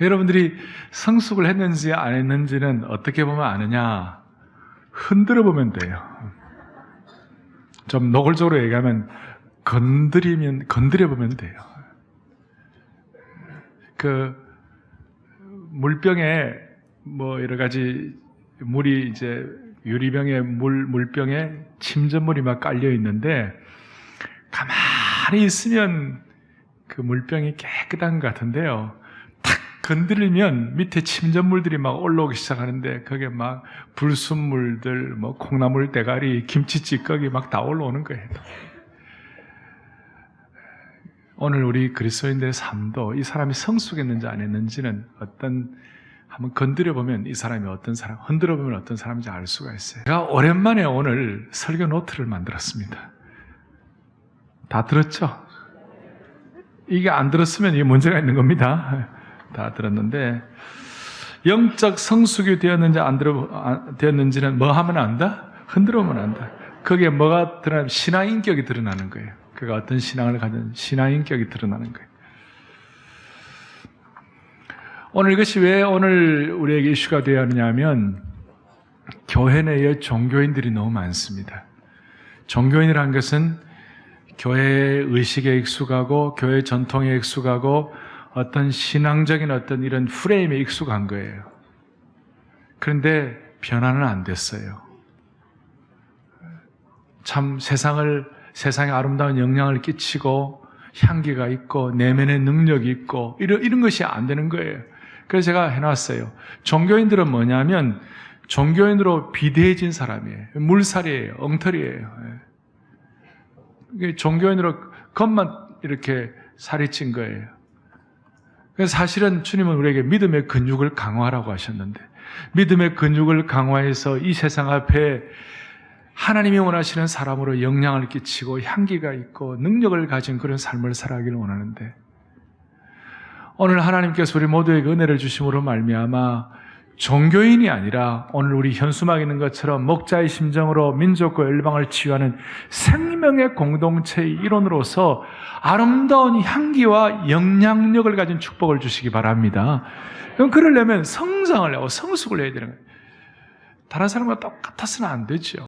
여러분들이 성숙을 했는지 안 했는지는 어떻게 보면 아느냐? 흔들어 보면 돼요. 좀 노골적으로 얘기하면 건드리면 건드려 보면 돼요. 그 물병에 뭐 여러 가지 물이 이제 유리병에 물 물병에 침전물이 막 깔려 있는데 가만히 있으면 그 물병이 깨끗한 것 같은데요. 탁 건드리면 밑에 침전물들이 막 올라오기 시작하는데 그게 막 불순물들, 뭐 콩나물 대가리, 김치 찌꺼기 막 다 올라오는 거예요. 오늘 우리 그리스도인들의 삶도 이 사람이 성숙했는지 안 했는지는 어떤 한번 건드려 보면 이 사람이 어떤 사람, 흔들어 보면 어떤 사람인지 알 수가 있어요. 제가 오랜만에 오늘 설교 노트를 만들었습니다. 다 들었죠? 이게 안 들었으면 이게 문제가 있는 겁니다. 다 들었는데 영적 성숙이 되었는지 안 들어 안- 되었는지는 뭐 하면 안다? 흔들어 보면 안다. 거기에 뭐가 드러나면 신앙 인격이 드러나는 거예요. 그가 어떤 신앙을 가진 신앙 인격이 드러나는 거예요. 오늘 이것이 왜 오늘 우리에게 이슈가 되어야 하느냐면 교회 내에 종교인들이 너무 많습니다. 종교인이라는 것은 교회 의식에 익숙하고 교회 전통에 익숙하고 어떤 신앙적인 어떤 이런 프레임에 익숙한 거예요. 그런데 변화는 안 됐어요. 참 세상을 세상에 아름다운 영향을 끼치고 향기가 있고 내면의 능력이 있고 이런 이런 것이 안 되는 거예요. 그래서 제가 해놨어요. 종교인들은 뭐냐면 종교인으로 비대해진 사람이에요. 물살이에요. 엉터리예요. 예. 종교인으로 겉만 이렇게 살이 찐 거예요. 사실은 주님은 우리에게 믿음의 근육을 강화하라고 하셨는데 믿음의 근육을 강화해서 이 세상 앞에 하나님이 원하시는 사람으로 영향을 끼치고 향기가 있고 능력을 가진 그런 삶을 살아가기를 원하는데 오늘 하나님께서 우리 모두에게 은혜를 주심으로 말미암아 종교인이 아니라 오늘 우리 현수막 있는 것처럼 목자의 심정으로 민족과 열방을 치유하는 생명의 공동체의 일원으로서 아름다운 향기와 영향력을 가진 축복을 주시기 바랍니다. 그럼 그러려면 성장을 하고 성숙을 해야 되는 거예요. 다른 사람과 똑같아서는 안 되죠.